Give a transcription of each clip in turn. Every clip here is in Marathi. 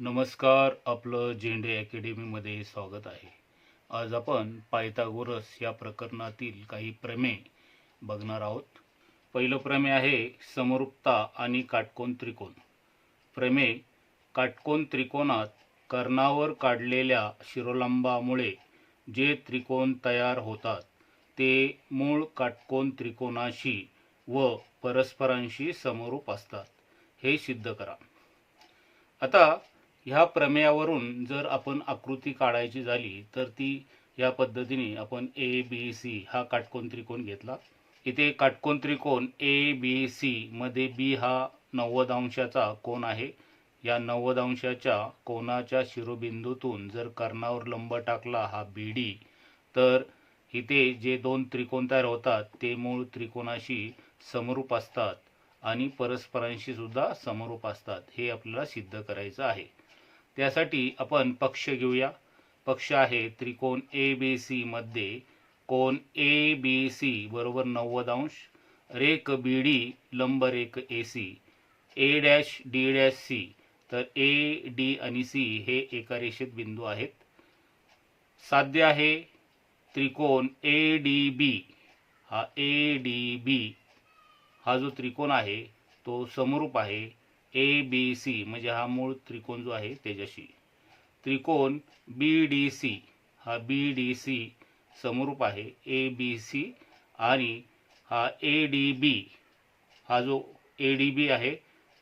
नमस्कार आपलं झेंडे अकॅडमीमध्ये स्वागत आहे. आज आपण पायथागोरस या प्रकरणातील काही प्रमेय बघणार आहोत. पहिलं प्रमेय आहे समरूपता आणि काटकोन त्रिकोण. प्रमेय काटकोन त्रिकोणात कर्णावर काढलेल्या शिरोलंबामुळे जे त्रिकोण तयार होतात ते मूळ काटकोन त्रिकोणाशी व परस्परांशी समरूप असतात. हे सिद्ध करा. आता ह्या प्रमेयावरून जर आपण आकृती काढायची झाली तर ती या पद्धतीने आपण ए बी सी हा काटकोन त्रिकोण घेतला. इथे काटकोन त्रिकोण ए बी सी मध्ये बी हा नव्वद अंशाचा कोण आहे. या नव्वद अंशाच्या कोणाच्या शिरोबिंदूतून जर कर्णावर लंब टाकला हा बी डी तर इथे जे दोन त्रिकोण तयार होतात ते मूळ त्रिकोणाशी समरूप असतात आणि परस्परांशी सुद्धा समरूप असतात. हे आपल्याला सिद्ध करायचं आहे. त्यासाठी आपण पक्ष घेऊया. पक्ष आहे त्रिकोण ए बी सी मध्ये. कोण ए बी सी बरोबर नव्वद अंश. रेक बी डी लंब rake A C A dash D dash C तर ए डी आणि सी हे एका रेषेत बिंदू आहेत. साध्य आहे त्रिकोण ए डी बी हा ए डी बी हा जो त्रिकोण आहे तो समरूप आहे. ए बी सी म्हणजे हा मूळ त्रिकोण जो आहे त्याच्याशी. त्रिकोण बी डी सी हा बी डी सी समरूप आहे. ए बी सी आणि हा ए डी बी हा जो ए डी बी आहे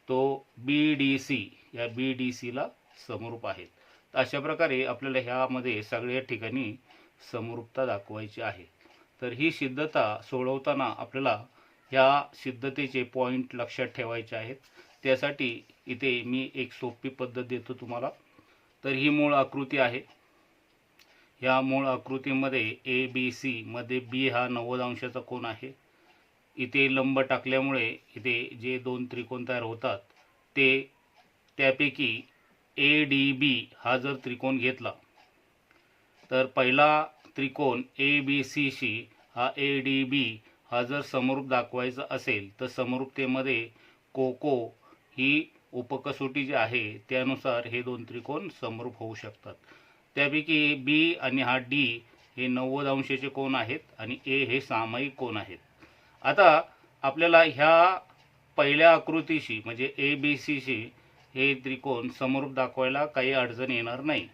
तो बी डी सी या बी डी सीला समरूप आहेत. तर अशा प्रकारे आपल्याला ह्यामध्ये सगळ्या ठिकाणी समरूपता दाखवायची आहे. तर ही सिद्धता सोडवताना आपल्याला ह्या सिद्धतेचे पॉईंट लक्षात ठेवायचे आहेत. त्यासाठी इथे मी एक सोपी पद्धत देतो तुम्हाला. तर ही मूळ आकृती आहे. ह्या मूळ आकृतीमध्ये ए बी सीमध्ये बी हा नव्वद अंशाचा कोण आहे. इथे लंब टाकल्यामुळे इथे जे दोन त्रिकोण तयार होतात ते त्यापैकी ए डी बी हा जर त्रिकोण घेतला तर पहिला त्रिकोण ए बी सीशी हा ए डी बी हा जर समरूप दाखवायचा असेल तर समरूपतेमध्ये कोको ही उपकसोटी जी आहे त्यानुसार हे दोन त्रिकोण समरूप होऊ शकतात. त्यापैकी बी आणि हा डी हे नव्वद अंशाचे कोण आहेत आणि ए हे सामायिक कोण आहेत. आता आपल्याला ह्या पहिल्या आकृतीशी म्हणजे ए बी सीशी हे त्रिकोण समरूप दाखवायला काही अडचण येणार नाही.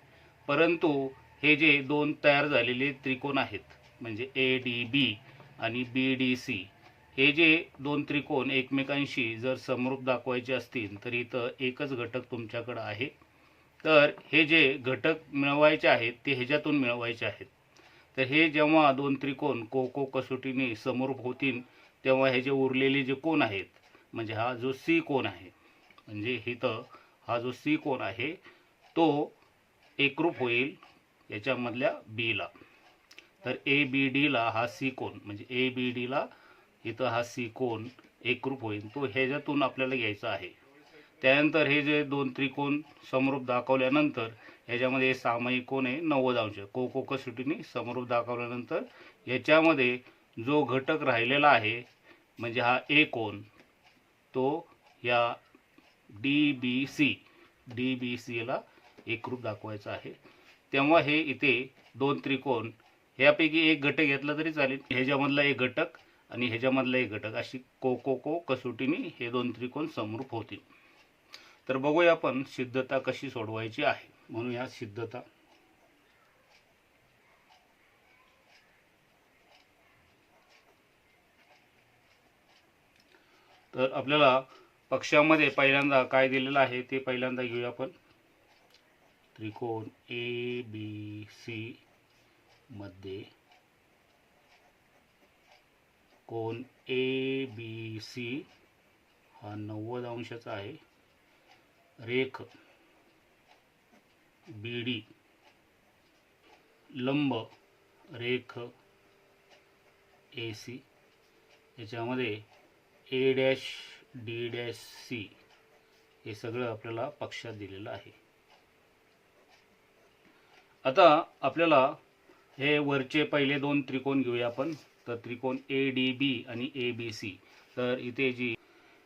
परंतु हे जे दोन तयार झालेले त्रिकोण आहेत म्हणजे ए डी बी आणि बी डी सी हे जे दोन त्रिकोण एकमेकांशी जर समरूप दाखवायचे असतील तर इथं एकच घटक तुमच्याकडं आहे. तर हे जे घटक मिळवायचे आहेत ते ह्याच्यातून मिळवायचे आहेत. तर हे जेव्हा दोन त्रिकोण को को कसोटीने समरूप होतील तेव्हा हे जे उरलेले जे कोण आहेत म्हणजे हा जो सी कोण आहे म्हणजे इथं हा जो सी कोण आहे तो एकरूप होईल याच्यामधल्या बीला तर ए बी डीला हा सी कोण म्हणजे ए बी डीला इथं हा सी कोण एकरूप होईल. तो ह्याच्यातून आपल्याला घ्यायचा आहे. त्यानंतर हे जे दोन त्रिकोण समरूप दाखवल्यानंतर ह्याच्यामध्ये सामायिक कोण आहे नव्वद अंश. को को समरूप दाखवल्यानंतर याच्यामध्ये जो घटक राहिलेला आहे म्हणजे हा ए कोण तो या D B C D B सीला एकरूप दाखवायचा आहे. तेव्हा हे इथे दोन त्रिकोण ह्यापैकी एक घटक घेतला तरी चालेल. ह्याच्यामधला एक घटक आणि ह्याच्यामधला एक घटक अशी को को को कसोटीने हे दोन त्रिकोण समरूप होतील. तर बघूया आपण सिद्धता कशी सोडवायची आहे. म्हणून या सिद्धता. तर आपल्याला पक्षामध्ये पहिल्यांदा काय दिलेलं आहे ते पहिल्यांदा घेऊया आपण. त्रिकोण ए बी सी मध्ये कोण ए बी सी हा नव्वद अंशाचा आहे. रेख बी डी लंब रेख ए सी याच्यामध्ये A dash D dash C हे सगळं आपल्याला पक्षात दिलेलं आहे. आता आपल्याला हे वरचे पहिले दोन त्रिकोण घेऊया आपण. तर त्रिकोण ए डी बी आणि ए बी सी तर इथे जी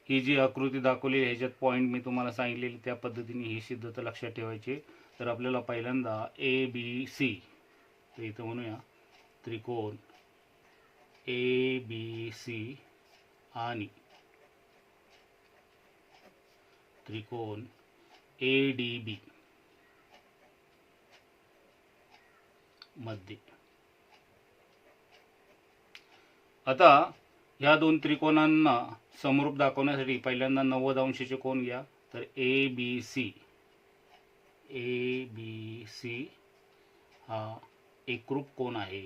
ही जी आकृती दाखवलेली ह्याच्यात पॉईंट मी तुम्हाला सांगितलेली त्या पद्धतीने ही सिद्धता लक्षात ठेवायची तर आपल्याला पहिल्यांदा ए बी सी तर इथं म्हणूया त्रिकोण ए बी सी आणि त्रिकोण ए डी बी मध्ये. आता ह्या दोन त्रिकोणांना समरूप दाखवण्यासाठी पहिल्यांदा नव्वद अंशाचे कोण घ्या. तर ए बी सी ए बी सी हा एकरूप कोण आहे.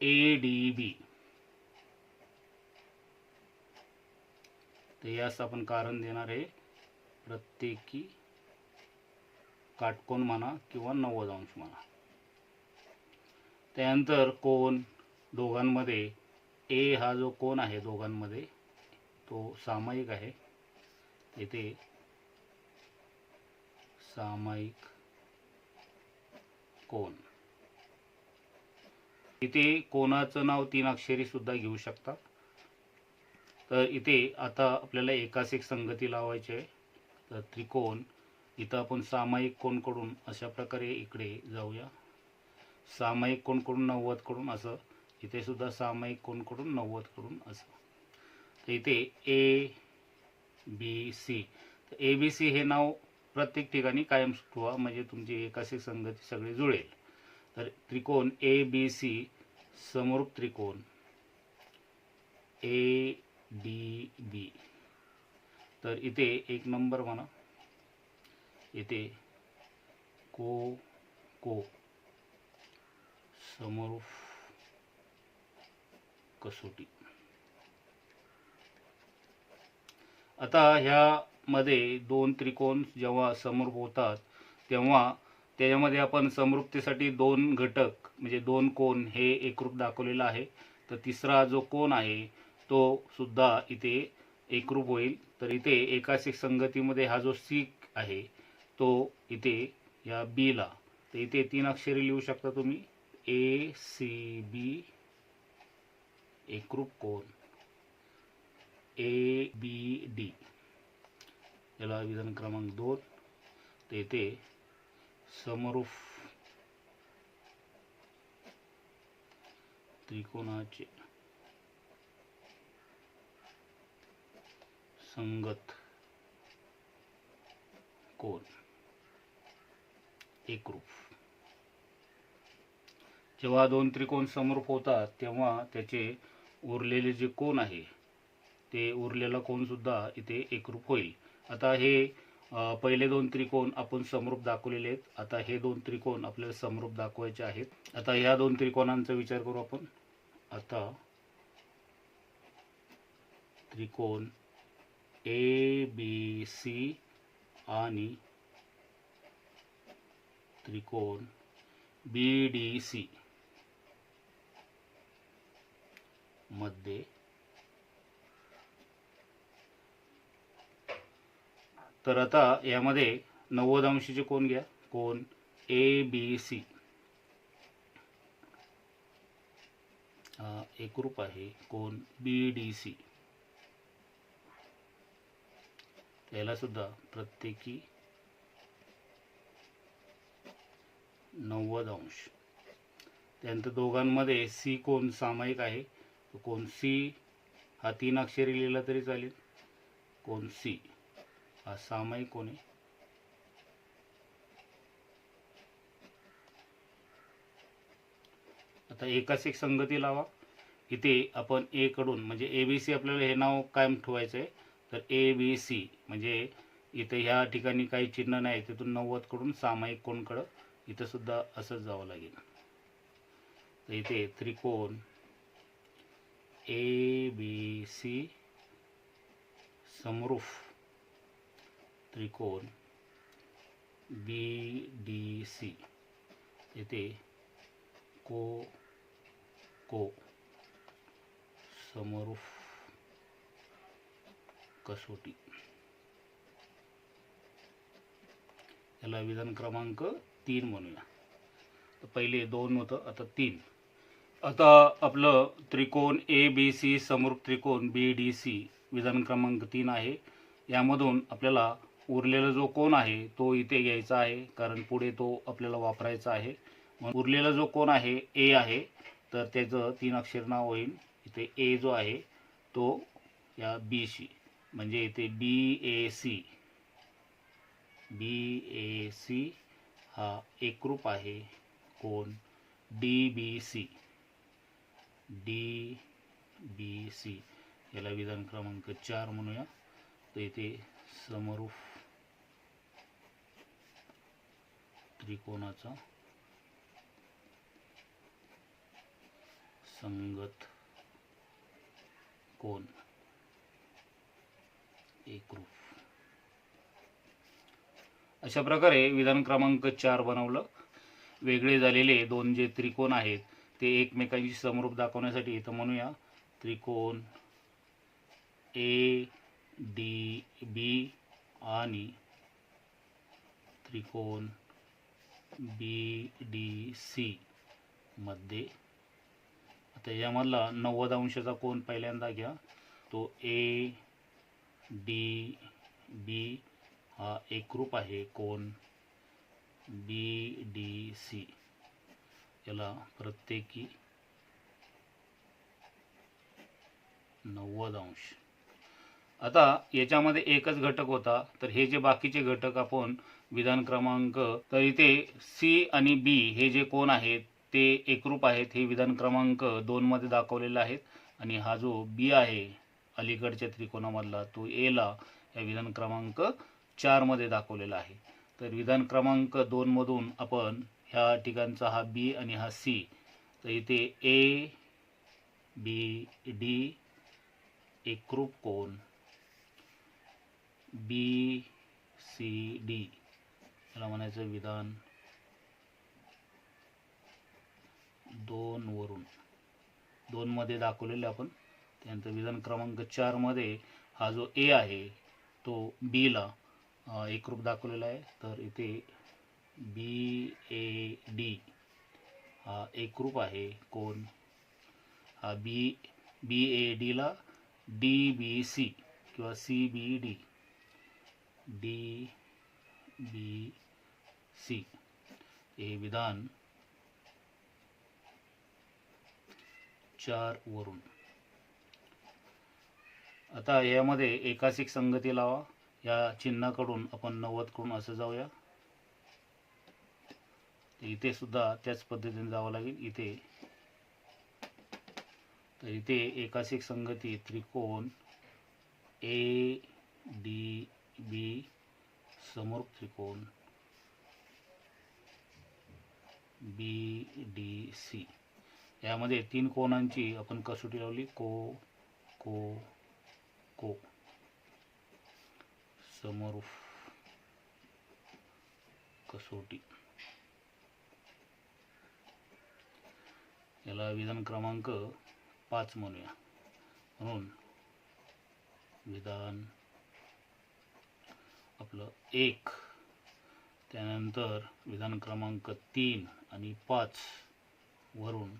ए डी बी तर यास आपण कारण देणार आहे. प्रत्येकी काटकोन म्हणा किंवा नव्वद अंश म्हणा. त्यानंतर कोण दोघांमध्ये ए हा जो कोण आहे दोघांमध्ये तो सामायिक आहे. येथे सामायिक कोण? इथे कोणाचं नाव तीन अक्षरी सुद्धा घेऊ शकता. तर इथे आता आपल्याला एकास एक संगती लावायची आहे. तर त्रिकोण इथं आपण सामायिक कोणकडून अशा प्रकारे इकडे जाऊया. सामायिक कोणकडून नव्वदकडून असं इथे सुद्धा सामायिक कोणकडून नव्वदकडून असं. तर इथे ए बी सी तर ए बी सी हे नाव प्रत्येक ठिकाणी कायम ठेवा म्हणजे तुमची एकाशी संगती सगळी जुळेल. तर त्रिकोण ए बी सी समरूप त्रिकोण ए डी बी तर इथे एक नंबर म्हणा. इथे को को. समरूप कसोटी. आता ह्यामध्ये दोन त्रिकोण जेव्हा समरूप होतात तेव्हा त्याच्यामध्ये आपण समरूपतेसाठी दोन घटक म्हणजे दोन कोण हे एकरूप दाखवलेलं आहे. तर तिसरा जो कोण आहे तो सुद्धा इथे एकरूप होईल. तर इथे एका सिख संगतीमध्ये हा जो सी आहे तो इथे या बीला तर इथे तीन अक्षरे लिहू शकता तुम्ही. ए सी बी एकरूप कोण ए बी डी याला विधान क्रमांक दोन. तर इथे समरूप त्रिकोणाचे संगत कोण एकरूप. जेव्हा दोन त्रिकोण समरूप होतात तेव्हा त्याचे उरलेले जे कोण आहे ते उरलेला कोणसुद्धा इथे एकरूप होईल. आता हे पहिले दोन त्रिकोण आपण समरूप दाखवलेले आहेत. आता हे दोन त्रिकोण आपल्याला समरूप दाखवायचे आहेत. आता ह्या दोन त्रिकोणांचा विचार करू आपण. आता त्रिकोण ए बी सी आणि त्रिकोण बी डी सी. मध्ये तर आता यामध्ये नव्वद अंशीचे कोण घ्या? कोण? ए बी सी एकरूप आहे. कोण? बी डी सी याला सुद्धा प्रत्येकी नव्वद अंश त्यानंतर दोघांमध्ये सी कोण? सामायिक आहे. कोणसी? कोण सी हा तीन अक्षरी लिहिला तरी चालेल. कोण सी हा सामायिक कोण आहे? आता एकाच एक संगती लावा. इथे आपण ए कडून म्हणजे ए बी सी आपल्याला हे नाव कायम ठेवायचं आहे तर ए बी सी म्हणजे इथे ह्या ठिकाणी काही चिन्ह नाही तिथून नव्वदकडून सामायिक कोणकडं? इथं सुद्धा असंच जावं लागेल. तर इथे त्रिकोण ए बी सी समरूफ त्रिकोण बी डी सी येथे को को समरूफ कसोटी. याला विधान क्रमांक तीन म्हणूया. तर पहिले दोन होतं आता तीन. आता आपलं त्रिकोण ए बी सी समोर त्रिकोण बी डी सी विधान क्रमांक तीन आहे. यामधून आपल्याला उरलेला जो कोण आहे तो इथे घ्यायचा आहे कारण पुढे तो आपल्याला वापरायचा आहे. उरलेला जो कोण आहे ए आहे तर त्याचं तीन अक्षर नाव होईल. इथे ए जो आहे तो या बीशी म्हणजे इथे बी ए सी बी ए सी हा एकरूप आहे कोण D B C D B C याला विधान क्रमांक चार म्हणूया. तर इथे समरूप त्रिकोणाचा संगत कोण एकरूप. अशा प्रकारे विधान क्रमांक चार बनवलं. वेगळे झालेले दोन जे त्रिकोण आहेत ते एकमेकांशी समरूप दाखवण्यासाठी इथं म्हणूया. त्रिकोण ए डी बी आणि त्रिकोण बी डी सी मध्ये. आता यामधला नव्वद अंशाचा कोण पहिल्यांदा घ्या. तो ए डी बी हा एकरूप आहे. कोण बी डी सी. याला प्रत्येकी नव्वद अंश. आता याच्यामध्ये एकच घटक होता तर हे जे बाकीचे घटक आपण विधान क्रमांक तर इथे सी आणि बी हे जे कोण आहेत ते एकरूप आहेत हे विधान क्रमांक दोन मध्ये दाखवलेले आहेत आणि हा जो बी आहे अलीकडच्या त्रिकोणामधला तो एला या विधान क्रमांक चारमध्ये दाखवलेला आहे. तर विधान क्रमांक दोन मधून आपण ह्या ठिकाणचा हा बी आणि हा सी. तर इथे ए बी डी एकरूप कोण? B C D. याला म्हणायचं विधान दोन वरून. दोन मध्ये दाखवलेले आपण. त्यानंतर विधान क्रमांक चारमध्ये हा जो ए आहे तो बी ला एकरूप दाखवलेला आहे. तर इथे बी ए डी. हा एकरूप आहे. कोण? हा बी बी ए डीला डी बी सी किंवा C B D. D B C. हे विधान चार वरून. आता यामध्ये एकासिक संगती लावा. या चिन्हाकडून आपण नव्वद करून असं जाऊया. इथे सुद्धा त्याच पद्धतीने जावं लागेल. इथे. तर इथे एकासिक संगती त्रिकोण ए डी बी समोर त्रिकोण. B D C. यामध्ये तीन कोणांची आपण कसोटी लावली? को को को. समोर कसोटी. याला विधान क्रमांक पाच म्हणूया. म्हणून विधान आपलं एक. त्यानंतर विधान क्रमांक तीन आणि पाच वरून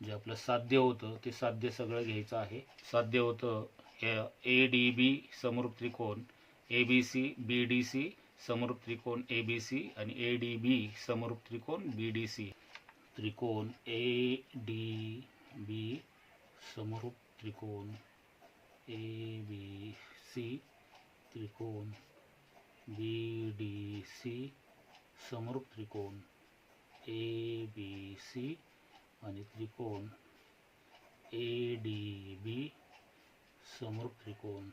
जे आपलं साध्य होतं ते साध्य सगळं घ्यायचं आहे. साध्य होतं हे ए डी बी समरूप त्रिकोण A B C B D C समरूप त्रिकोण ए बी सी आणि ए डी बी समरूप त्रिकोण बी डी सी त्रिकोण ए डी बी समरूप त्रिकोण ए बी सी त्रिकोण बी डी सी समरूप त्रिकोण ए बी सी आणि त्रिकोण ए डी बी समरूप त्रिकोण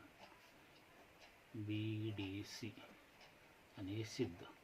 बी डी सी आणि हे सिद्ध.